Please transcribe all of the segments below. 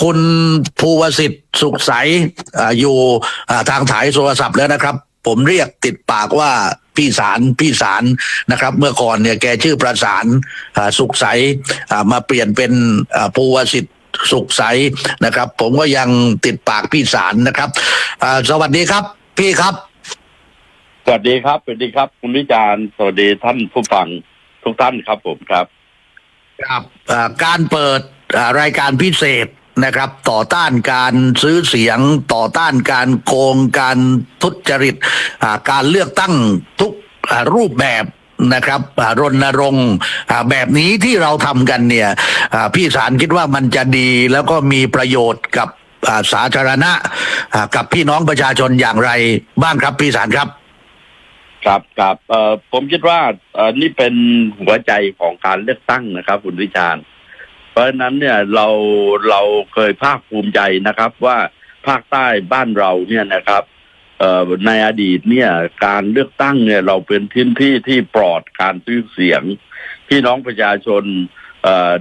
คุณภูวสิทธิ์สุขใสอ่าอยู่อ่าทางถ่ายโทรศัพท์แล้วนะครับ ผมเรียกติดปากว่าพี่สารพี่สารนะครับ เมื่อก่อนเนี่ยแกชื่อประสานอ่าสุขใสอ่ามาเปลี่ยนเป็นอ่าภูวสิทธิ์สุขใสนะครับ ผมก็ยังติดปากพี่สารนะครับอ่าสวัสดีครับ พี่ครับ สวัสดีครับสวัสดีครับคุณวิจารณ์สวัสดีท่านผู้ฟังทุกท่านครับผมครับ ครับอ่าการเปิดอ่ารายการพิเศษ นะครับ ต่อต้านการซื้อเสียงต่อต้านการโกงการทุจริตการเลือกตั้งทุกรูปแบบนะครับอ่ารณรงค์แบบนี้ที่เราทำกันเนี่ยพี่สารคิดว่ามันจะดีแล้วก็มีประโยชน์กับสาธารณะกับพี่น้องประชาชนอย่างไรบ้างครับพี่สารครับ ครับครับผมคิดว่านี่เป็นหัวใจของการเลือกตั้งนะครับ คุณวิจารณ์เพ ราะฉะนั้นเนี่ยเราเราเคยภาคภูมิใจนะครับ ว่าภาคใต้บ้านเราเนี่ยนะครับในอดีตเนี่ย การเลือกตั้งเนี่ย เราเป็นที่ที่ที่ปลอดการซื้อเสียง พี่น้องประชาชน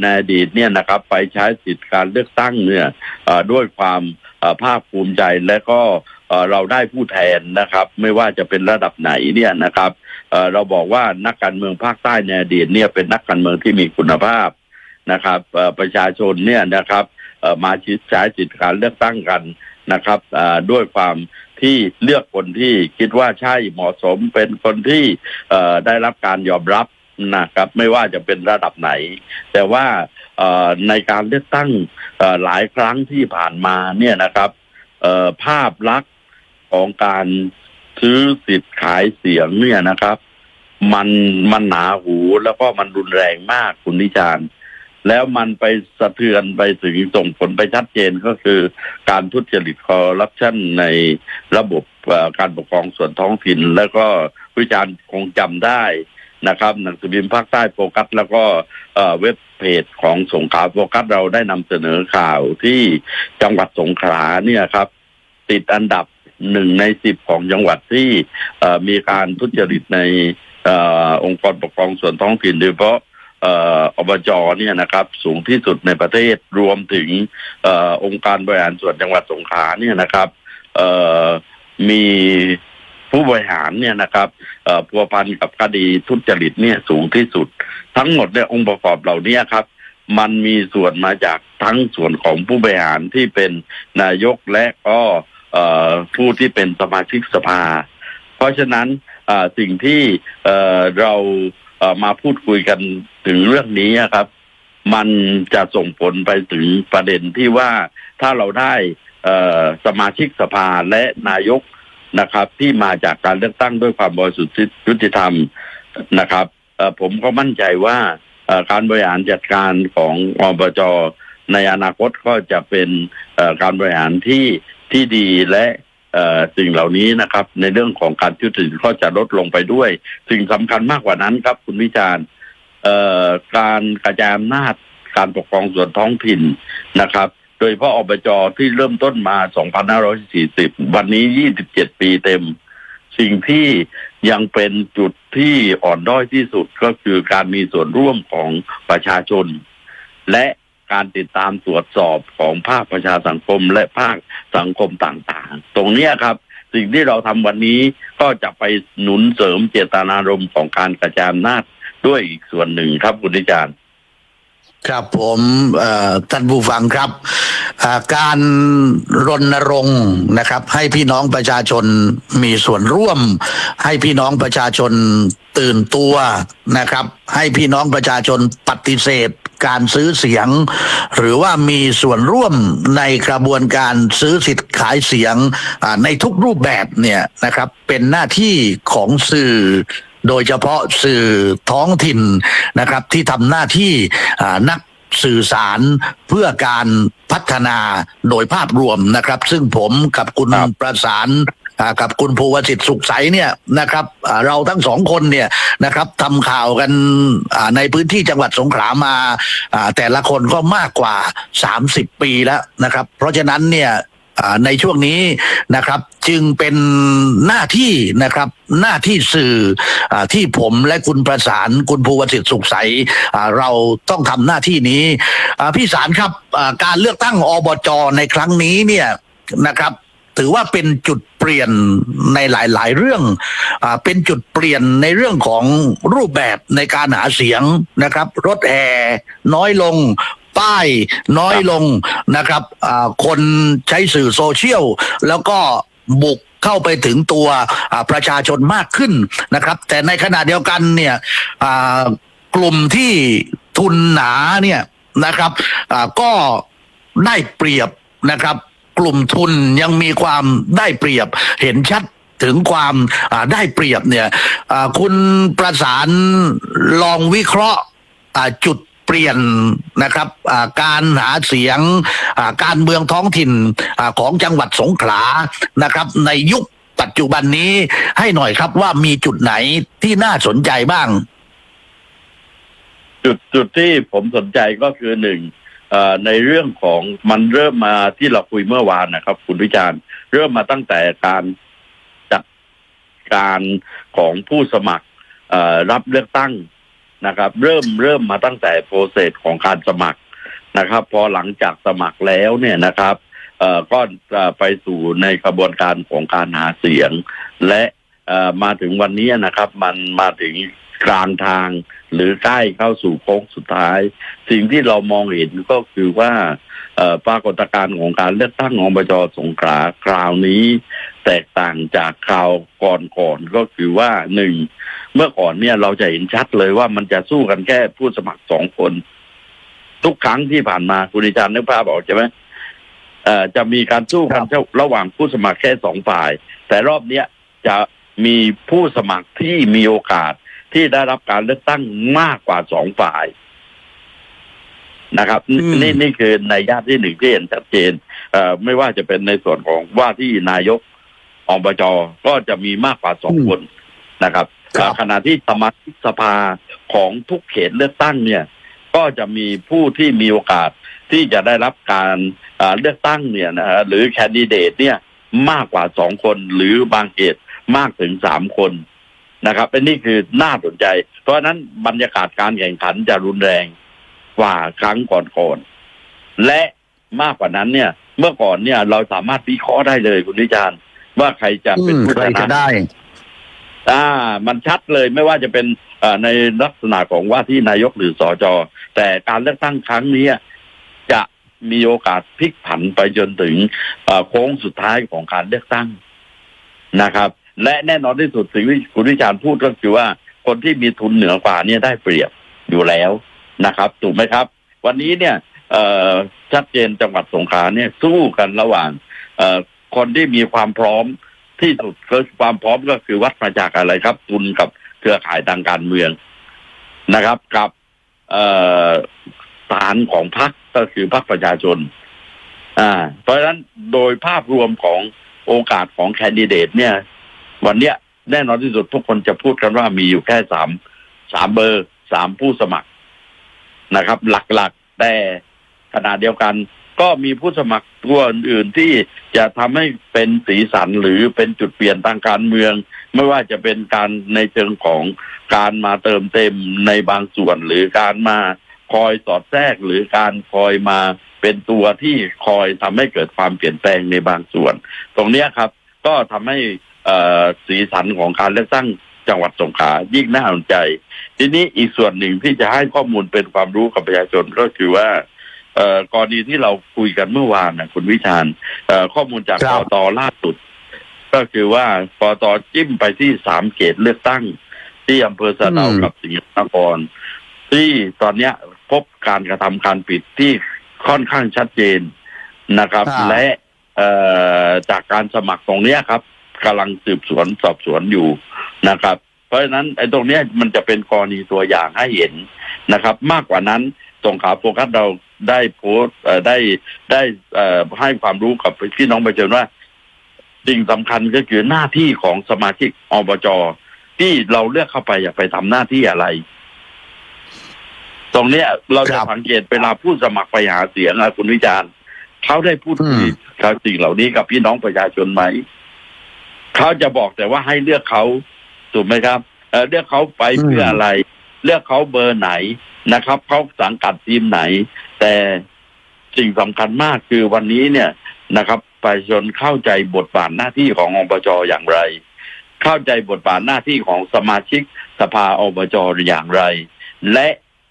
ในอดีตเนี่ยนะครับ ไปใช้สิทธิการเลือกตั้งเนี่ยด้วยความภาคภูมิใจและก็เราได้ผู้แทนนะครับ ไม่ว่าจะเป็นระดับไหนเนี่ยนะครับเราบอกว่านักการเมืองภาคใต้ในอดีตเนี่ยเป็นนักการเมืองที่มีคุณภาพ นะครับประชาชนเนี่ยนะครับเอ่อมาใช้สิทธิการเลือกตั้งกันนะครับด้วยความที่เลือกคนที่คิดว่าใช่เหมาะสมเป็นคนที่ได้รับการยอมรับนะครับ ไม่ว่าจะเป็นระดับไหน แต่ว่าในการเลือกตั้งหลายครั้งที่ผ่านมาเนี่ยนะครับภาพลักษณ์ของการซื้อสิทธิ์ขายเสียงเนี่ยนะครับ มันมันหนาหูแล้วก็มันรุนแรงมากคุณนิจารณ์ แล้วมันไปสะเทือนไปถึงส่งผลไปชัดเจนก็คือการทุจริตคอร์รัปชันในระบบการปกครองส่วนท้องถิ่น แล้วก็วิจารณ์คงจำได้นะครับหนังสือพิมพ์ภาคใต้โฟกัส แล้วก็เว็บเพจของสงขลาโฟกัสเราได้นำเสนอข่าวที่จังหวัดสงขลาเนี่ยครับ ติดอันดับหนึ่งในสิบของจังหวัดที่มีการทุจริตในอองค์กรปกครองส่วนท้องถิ่นโดยเฉพาะ อบจเนี่ยนะครับ สูงที่สุดในประเทศรวมถึงอองค์การบริหารส่วนจังหวัดสงขลาเนี่ยนะครับมีผู้บริหารเนี่ยนะครับพัวพันกับคดีทุจริตเนี่ยสูงที่สุด ทั้งหมดเนี่ยองค์ประกอบเหล่านี้ครับ มันมีส่วนมาจากทั้งส่วนของผู้บริหารที่เป็นนายกและก็ผู้ที่เป็นสมาชิกสภา เพราะฉะนั้นสิ่งที่เรา มาพูดคุยกันถึงเรื่องนี้ครับ มันจะส่งผลไปถึงประเด็นที่ว่าถ้าเราได้สมาชิกสภาและนายกนะครับ ที่มาจากการเลือกตั้งด้วยความบริสุทธิ์ยุติธรรมนะครับผมก็มั่นใจว่าการบริหารจัดการของอบจในอนาคตก็จะเป็นการบริหารที่ที่ดีและ สิ่งเหล่านี้นะครับ ในเรื่องของการทุจริตก็จะลดลงไปด้วย สิ่งสำคัญมากกว่านั้นครับ คุณวิจารณ์การกระจายอำนาจการปกครองส่วนท้องถิ่นนะครับ โดยเฉพาะอบจที่เริ่มต้นมา 2540 วันนี้ 27 ปีเต็ม สิ่งที่ยังเป็นจุดที่อ่อนด้อยที่สุดก็คือการมีส่วนร่วมของประชาชน และ การติดตามตรวจสอบของภาคประชาสังคมและภาคสังคมต่างๆ ตรงนี้ครับ สิ่งที่เราทำวันนี้ก็จะไปหนุนเสริมเจตนารมณ์ของการกระจายอำนาจด้วยอีกส่วนหนึ่งครับคุณอาจารย์ครับผมท่านผู้ฟังครับ การรณรงค์นะครับ ให้พี่น้องประชาชนมีส่วนร่วม ให้พี่น้องประชาชนตื่นตัวนะครับ ให้พี่น้องประชาชนปฏิเสธ การซื้อเสียง หรือว่ามีส่วนร่วมในกระบวนการซื้อสิทธิ์ขายเสียงอ่าในทุกรูปแบบเนี่ยนะครับเป็นหน้าที่ของสื่อโดยเฉพาะสื่อท้องถิ่นนะครับ ที่ทำหน้าที่อ่านักสื่อสารเพื่อการพัฒนาโดยภาพรวมนะครับ ซึ่งผมกับคุณครับประสานอ่า กับคุณภูวสิทธิ์สุขใสเนี่ยนะครับเราทั้งสองคนเนี่ยนะครับทำข่าวกันในพื้นที่จังหวัดสงขลามาแต่ละคนก็มากกว่า 30 ปีแล้วนะครับ เพราะฉะนั้นเนี่ยในช่วงนี้นะครับจึงเป็นหน้าที่นะครับหน้าที่สื่ออที่ผมและคุณประสานคุณภูวสิทธิ์สุขใสเราต้องทำหน้าที่นี้พี่สารครับการเลือกตั้งอบจในครั้งนี้เนี่ยนะครับ ถือว่าเป็นจุดเปลี่ยนในหลาย ๆ เรื่องอเป็นจุดเปลี่ยนในเรื่องของรูปแบบในการหาเสียงนะครับ รถแห่น้อยลงป้ายน้อยลงนะครับคนใช้สื่อโซเชียลแล้วก็บุกเข้าไปถึงตัวประชาชนมากขึ้นนะครับ แต่ในขณะเดียวกันเนี่ยกลุ่มที่ทุนหนาเนี่ยนะครับก็ได้เปรียบนะครับ กลุ่มทุนยังมีความได้เปรียบเห็นชัดถึงความได้เปรียบเนี่ยคุณประสานลองวิเคราะห์จุดเปลี่ยนนะครับการหาเสียงการเมืองท้องถิ่นอของจังหวัดสงขลานะครับ ในยุคปัจจุบันนี้ให้หน่อยครับว่ามีจุดไหนที่น่าสนใจบ้าง จุดจุดที่ผมสนใจก็คือหนึ่ง ในเรื่องของมันเริ่มมาที่เราคุยเมื่อวานนะครับ คุณวิจารณ์เริ่มมาตั้งแต่การจัดการของผู้สมัครรับเลือกตั้งนะครับ เริ่มเริ่มมาตั้งแต่โปรเซสของการสมัครนะครับ พอหลังจากสมัครแล้วเนี่ยนะครับก็จะไปสู่ในกระบวนการของการหาเสียง และมาถึงวันนี้นะครับ มันมาถึงกลางทาง หรือใกล้เข้าสู่โค้งสุดท้าย สิ่งที่เรามองเห็นก็คือว่าเอ่อปรากฏการณ์ของการเลือกตั้งอบจสงขลาคราวนี้ แตกต่างจากคราวก่อนๆก็คือว่าหนึ่งเมื่อก่อนเนี่ยเราจะเห็นชัดเลยว่ามันจะสู้กันแค่ผู้สมัครสองคน ทุกครั้งที่ผ่านมาคุณอาจารย์นึกภาพออกใช่ไหมเอ่อจะมีการสู้กันระหว่างผู้สมัครแค่สองฝ่าย แต่รอบเนี้ยจะมีผู้สมัครที่มีโอกาส ที่ได้รับการเลือกตั้งมากกว่าสองฝ่ายนะครับอืมนี่นี่คือในญาติที่หนึ่งที่เห็นชัดเจนเอ่อไม่ว่าจะเป็นในส่วนของว่าที่นายกอบจก็จะมีมากกว่าสองคนนะครับครับขณะที่สมาชิกสภาของทุกเขตเลือกตั้งเนี่ย ก็จะมีผู้ที่มีโอกาสที่จะได้รับการอ่าเลือกตั้งเนี่ยนะฮะหรือแคนดิเดตเนี่ยมากกว่าสองคนหรือบางเขตมากถึงสามคน นะครับเป็นนี่คือน่าสนใจ เพราะฉะนั้นบรรยากาศการแข่งขันจะรุนแรงกว่าครั้งก่อนๆและมากกว่านั้นเนี่ย เมื่อก่อนเนี่ย เราสามารถวิเคราะห์ได้เลยคุณวิจารณ์ว่าใครจะอืเป็นมผู้ใครชจะนะได้อ่า มันชัดเลยไม่ว่าจะเป็นเอ่อในลักษณะของว่าที่นายกหรือสอจอแต่การเลือกตั้งครั้งนี้จะมีโอกาสพลิกผันไปจนถึงเอ่อโค้งสุดท้ายของการเลือกตั้งนะครับ และแน่นอนที่สุดสิ่งที่คุณวิจารณ์พูดก็คือว่าคนที่มีทุนเหนือกว่าเนี่ยได้เปรียบอยู่แล้วนะครับ ถูกไหมครับ วันนี้เนี่ยชัดเจนจังหวัดสงขลาเนี่ยสู้กันระหว่างคนที่มีความพร้อมที่สุดคือความพร้อมก็คือวัดมาจากอะไรครับ ทุนกับเครือข่ายทางการเมืองนะครับ กับฐานของพรรคก็คือพรรคประชาชน อ่า เพราะฉะนั้นโดยภาพรวมของโอกาสของแคนดิเดตเนี่ย วันเนี้ยแน่นอนที่สุดทุกคนจะพูดกันว่ามีอยู่แค่สามสามเบอร์สามผู้สมัครนะครับ หลักๆ แต่ขณะเดียวกัน ก็มีผู้สมัครตัวอื่นๆที่จะทำให้เป็นสีสันหรือเป็นจุดเปลี่ยนทางการเมือง ไม่ว่าจะเป็นการในเชิงของการมาเติมเต็มในบางส่วน หรือการมาคอยสอดแทรกหรือการคอยมาเป็นตัวที่คอยทำให้เกิดความเปลี่ยนแปลงในบางส่วน ตรงเนี้ครับ ก็ทำให้ สีสันของการเลือกตั้งจังหวัดสงขลายิ่งน่าสนใจ ทีนี้อีกส่วนหนึ่งที่จะให้ข้อมูลเป็นความรู้กับประชาชนก็คือว่าเอ่อกรณีที่เราคุยกันเมื่อวานนะคุณวิชาญเอ่อข้อมูลจากคกรับตล่าสุด ก็คือว่ากตจิ้มไปที่สามเขตเลือกตั้ง ที่อำเภอสะเดากับสิงห์นครที่ตอนเนี้ยพบการกระทำการผิดที่ค่อนข้างชัดเจนนะครับครับ และเอ่อจากการสมัครตรงเนี้ยครับ กำลังสืบสวนสอบสวนอยู่นะครับ เพราะฉะนั้นไอ้ตรงนี้มันจะเป็นกรณีตัวอย่างให้เห็นนะครับ มากกว่านั้นสงขาโฟกัสเราได้โพสต์ได้ได้ให้ความรู้กับพี่น้องประชาชนว่าสิ่งสำคัญก็คือหน้าที่ของสมาชิกอบจที่เราเลือกเข้าไปอยากไปทำหน้าที่อะไร ตรงเนี้ยเราจะสังเกตเวลาผู้สมัครไปหาเสียงคุณวิจารณ์เขาได้พูดคุยกับสิ่งเหล่านี้กับพี่น้องประชาชนไหม เขาจะบอกแต่ว่าให้เลือกเขาถูกไหมครับเอ่อเลือกเขาไปเพื่ออะไร เลือกเขาเบอร์ไหนนะครับเขาสังกัดทีมไหน แต่สิ่งสำคัญมากคือวันนี้เนี่ยนะครับประชาชนเข้าใจบทบาทหน้าที่ของอบจอย่างไร เข้าใจบทบาทหน้าที่ของสมาชิกสภาอบจอย่างไร และ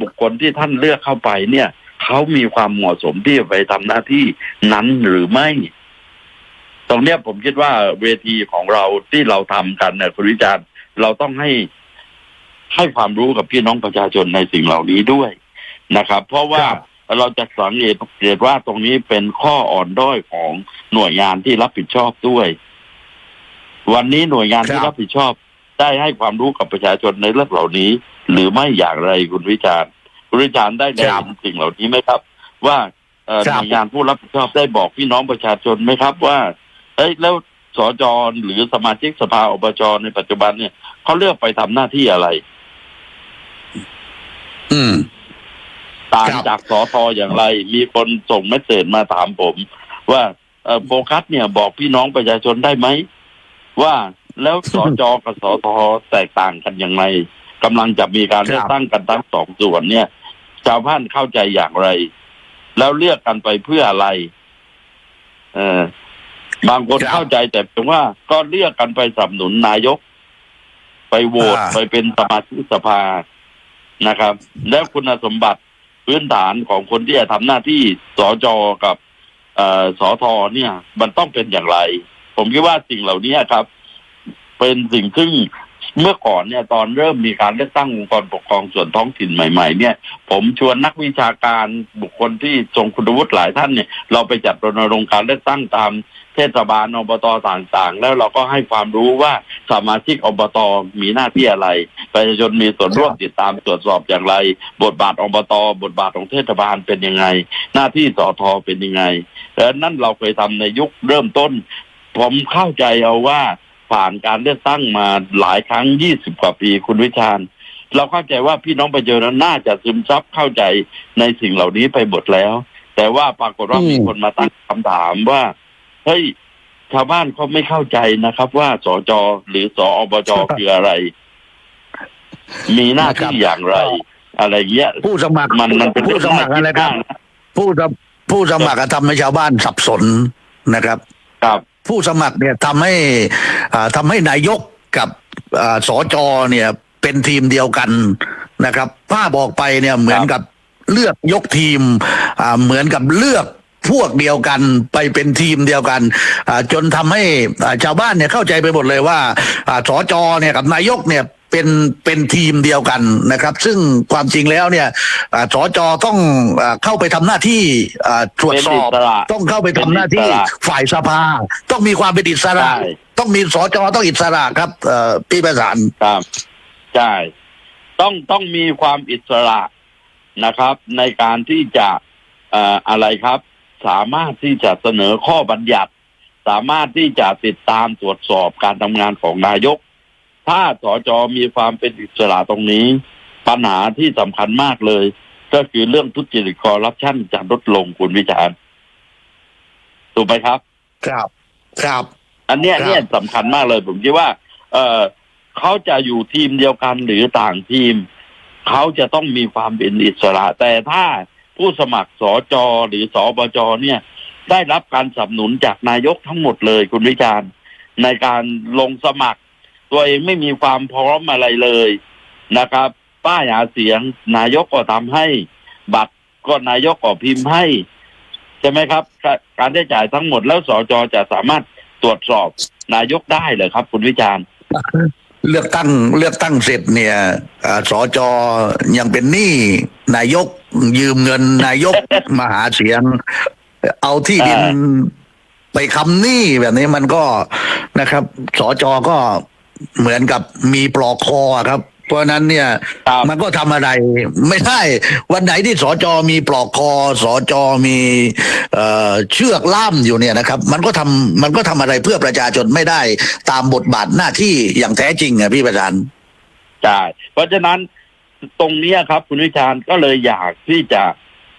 บุคคลที่ท่านเลือกเข้าไปเนี่ยเขามีความเหมาะสมที่จะไปทำหน้าที่นั้นหรือไม่ ตรงเนี้ยผมคิดว่าเวทีของเราที่เราทำกันเนี่ยคุณวิจารณ์เราต้องให้ให้ความรู้กับพี่น้องประชาชนในสิ่งเหล่านี้ด้วยนะครับ เพราะว่าครับเราจะสังเกตเกตว่าตรงนี้เป็นข้ออ่อนด้อยของหน่วยงานที่รับผิดชอบด้วย วันนี้หน่วยงานที่ครับรับผิดชอบ ได้ให้ความรู้กับประชาชนในเรื่องเหล่านี้ หรือไม่อย่างไรคุณวิจารณ์คุณวิจารณ์ได้ได้ครับเห็นสิ่งเหล่านี้ไหมครับ ว่าเอ่อคหรับน่วยงานผู้รับผิดชอบได้บอกพี่น้องประชาชนไหมครับว่า เอ้ยแล้วสจหรือสมาชิกสภาอบจในปัจจุบันเนี่ยเขาเลือกไปทำหน้าที่อะไร อืมต่างครับจากสอทออย่างไร มีคนส่งเมสเซจมาถามผม ว่าเอ่อโฟกัสเนี่ยบอกพี่น้องประชาชนได้ไหม ว่าแล้วสจกับสอทอแตกต่างกันอย่างไรกำลังจะมีการเลือกตั้งกันทั้งสองส่วนเนี่ยชาวบ้านเข้าใจอย่างไร แล้วเลือกกันไปเพื่ออะไร เออ บางคนครับเข้าใจแต่เพียงว่าก็เลือกกันไปสนับสนุนนายก ไปโหวตอ่า ไปเป็นสมาชิกสภานะครับ แล้วคุณสมบัติพื้นฐานของคนที่จะทำหน้าที่สจกับเอ่อสอทอเนี่ย มันต้องเป็นอย่างไร ผมคิดว่าสิ่งเหล่านี้ครับ เป็นสิ่งซึ่งเมื่อก่อนเนี่ย ตอนเริ่มมีการเลือกตั้งองค์กรปกครองส่วนท้องถิ่นใหม่ ๆ เนี่ย ผมชวนนักวิชาการบุคคลที่ทรงคุณวุฒิหลายท่านเนี่ย เราไปจัดรณรงค์การเลือกตั้งตาม เทศบาลอบตต่างๆ แล้วเราก็ให้ความรู้ว่าสมาชิกอบตมีหน้าที่อะไร ประชาชนมีส่วนร่วมติดตามตรวจสอบอย่างไร บทบาทอบตบทบาทของเทศบาลเป็นยังไง หน้าที่สอทอเป็นยังไงแล้วนั่นเราเคยทำในยุคเริ่มต้น ผมเข้าใจเอาว่าผ่านการเลือกตั้งมาหลายครั้งยี่สิบกว่าปีคุณวิชาญเราเข้าใจว่าพี่น้องประชาชนน่าจะซึมซับเข้าใจในสิ่งเหล่านี้ไปหมดแล้ว แต่ว่าปรากฏว่ามมีคนมาตั้งคำถามว่า เฮ้ยชาวบ้านเขาไม่เข้าใจนะครับ ว่าสจหรือสอบจคืออะไร มีหน้าที่อย่างไร อะไรเงี้ยผู้สมัครมันมันเป็นผู้สมัครอะไรครับผู้สมผู้สมัครอะทำให้ชาวบ้านสับสนนะครับครับผู้สมัครเนี่ยทำให้อ่าทำให้นายกกับอ่าสจเนี่ย เป็นทีมเดียวกันนะครับป้าบอกไปเนี่ยเหมือนกับเลือกยกทีมอ่าเหมือนกับเลือก พวกเดียวกันไปเป็นทีมเดียวกันอ่าจนทำให้อ่าชาวบ้านเนี่ยเข้าใจไปหมดเลยว่าอ่าสจเนี่ยกับนายกเนี่ยเป็นเป็นทีมเดียวกันนะครับ ซึ่งความจริงแล้วเนี่ยอ่าสจต้องอ่าเข้าไปทำหน้าที่อ่าตรวจสอบเป็นอิสระต้องเข้าไปทำหน้าที่เป็นอิสระฝ่ายสภา ต้องมีความเป็นอิสระใช่ต้องมีสจต้องอิสระครับเอ่อพี่ประสานครับใช่ต้องต้องมีความอิสระนะครับ ในการที่จะเอ่ออะไรครับ สามารถที่จะเสนอข้อบัญญัติ สามารถที่จะติดตามตรวจสอบการทำงานของนายก ถ้าสจมีความเป็นอิสระตรงนี้ ปัญหาที่สำคัญมากเลย ก็คือเรื่องทุจริตคอร์รัปชันจะลดลงคุณวิจารณ์ถูกไหมครับ ครับ ครับ อันเนี้ยครับเนี่ยสำคัญมากเลย ผมคิดว่า เออเขาจะอยู่ทีมเดียวกันหรือต่างทีม เขาจะต้องมีความเป็นอิสระ แต่ถ้า ผู้สมัครสจหรือสอบจเนี่ย ได้รับการสนับสนุนจากนายกทั้งหมดเลยคุณวิจารณ์ในการลงสมัคร ตัวเองไม่มีความพร้อมอะไรเลยนะครับ ป้ายหาเสียง นายกก็ทำให้ บัตรก็นายกก็พิมพ์ให้ใช่ไหมครับ การได้จ่ายทั้งหมดแล้วสจจะสามารถตรวจสอบนายกได้เลยครับ คุณวิจารณ์เลือกตั้งเลือกตั้งเสร็จเนี่ยอ่าสจยังเป็นหนี้นายก ยืมเงินนายกมาหาเสียง เอาที่ดินอ่าไปคำหนี้แบบนี้มันก็นะครับสจก็เหมือนกับมีปลอกคอครับ เพราะฉะนั้นเนี่ยครับมันก็ทำอะไร ไม่ได้ วันไหนที่สจมีปลอกคอสจมีเอ่อเชือกล่ามอยู่เนี่ยนะครับ มันก็ทำมันก็ทำอะไรเพื่อประชาชนไม่ได้ตามบทบาทหน้าที่อย่างแท้จริงอะพี่ประธานใช่เพราะฉะนั้น ตรงนี้ครับ คุณวิชาญก็เลยอยากที่จะ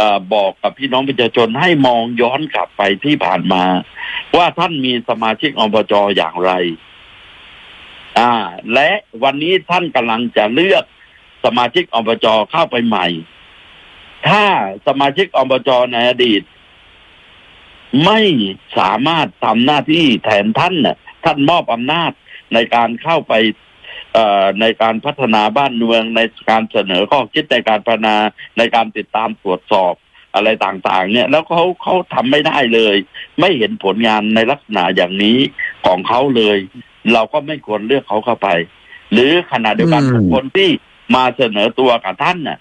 อบอกกับพี่น้องประชาชนให้มองย้อนกลับไปที่ผ่านมา ว่าท่านมีสมาชิกอบจอย่างไร อ่า และวันนี้ท่านกำลังจะเลือกสมาชิกอบจเข้าไปใหม่ ถ้าสมาชิกอบจในอดีต ไม่สามารถทำหน้าที่แทนท่านน่ะ ท่านมอบอำนาจในการเข้าไป ในการพัฒนาบ้านเมืองในการเสนอข้อคิดในการพัฒนาในการติดตามตรวจสอบอะไรต่างๆ เนี่ย แล้วเขาเขาทำไม่ได้เลย ไม่เห็นผลงานในลักษณะอย่างนี้ของเขาเลย เราก็ไม่ควรเลือกเขาเข้าไป หรือขณะเดียวกันอืมบุคคนที่มาเสนอตัวกับท่านน่ะ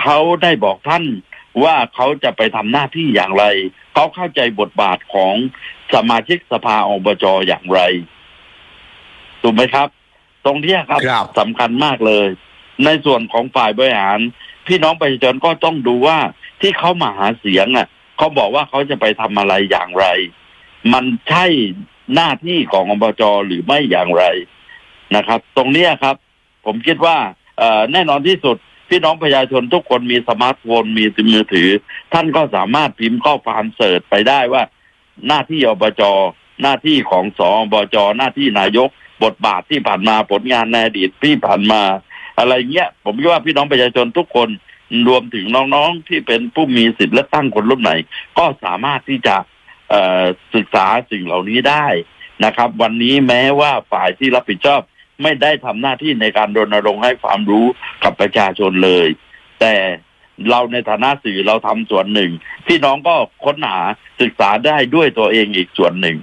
เขาได้บอกท่านว่าเขาจะไปทำหน้าที่อย่างไร เขาเข้าใจบทบาทของสมาชิกสภาอบจอย่างไร ถูกไหมครับ ตรงเนี้ยครับครับ สำคัญมากเลย ในส่วนของฝ่ายบริหาร พี่น้องประชาชนก็ต้องดูว่าที่เขามาหาเสียงอะเขาบอกว่าเขาจะไปทำอะไรอย่างไร มันใช่หน้าที่ของอบจหรือไม่อย่างไรนะครับ ตรงเนี้ยครับ ผมคิดว่าเอ่อแน่นอนที่สุด พี่น้องประชาชนทุกคนมีสมาร์ทโฟนมีมือถือ ท่านก็สามารถพิมพ์ข้อความเสิร์ชไปได้ว่า หน้าที่อบจหน้าที่ของสอบจหน้าที่นายก บทบาทที่ผ่านมาผลงานในอดีตที่ผ่านมา อะไรเงี้ย ผมคิดว่าพี่น้องประชาชนทุกคนรวมถึงน้องๆที่เป็นผู้มีสิทธิ์เลือกตั้งคนรุ่นใหม่ก็สามารถที่จะศึกษาสิ่งเหล่านี้ได้นะครับ วันนี้แม้ว่าฝ่ายที่รับผิดชอบไม่ได้ทำหน้าที่ในการรณรงค์ให้ความรู้กับประชาชนเลย แต่เราในฐานะสื่อเราทำส่วนหนึ่ง พี่น้องก็ค้นหาศึกษาได้ด้วยตัวเองอีกส่วนหนึ่ง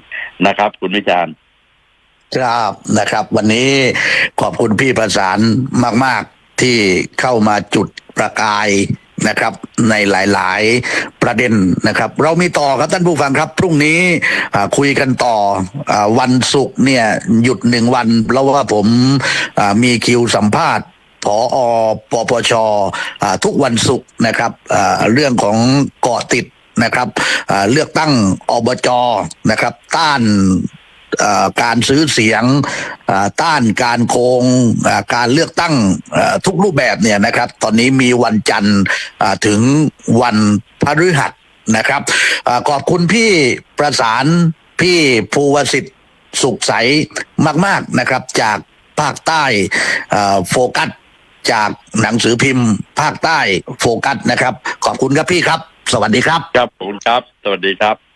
นะครับ คุณวิจารณ์ ครับนะครับ วันนี้ขอบคุณพี่ประสานมาก ๆ ที่เข้ามาจุดประกายนะครับในหลายๆประเด็นนะครับ เรามีต่อครับท่านผู้ฟังครับ พรุ่งนี้คุยกันต่ออวันศุกร์เนี่ยหยุดหนึ่งวัน เพราะว่าผมมีคิวสัมภาษณ์ผอปปชทุกวันศุกร์นะครับเรื่องของเกาะติดนะครับเลือกตั้งอบจนะครับ ต้าน การซื้อเสียงต้านการโกงการเลือกตั้งทุกรูปแบบเนี่ยนะครับ ตอนนี้มีวันจันทร์ถึงวันพฤหัสนะครับอขอบคุณพี่ประสานพี่ภูวสิทธิ์สุขใสมาก ๆนะครับ จากภาคใต้โฟกัสจากหนังสือพิมพ์ ภาคใต้โฟกัสนะครับ ขอบคุณครับพี่ครับ สวัสดีครับ ครับขอบคุณครับ สวัสดีครับ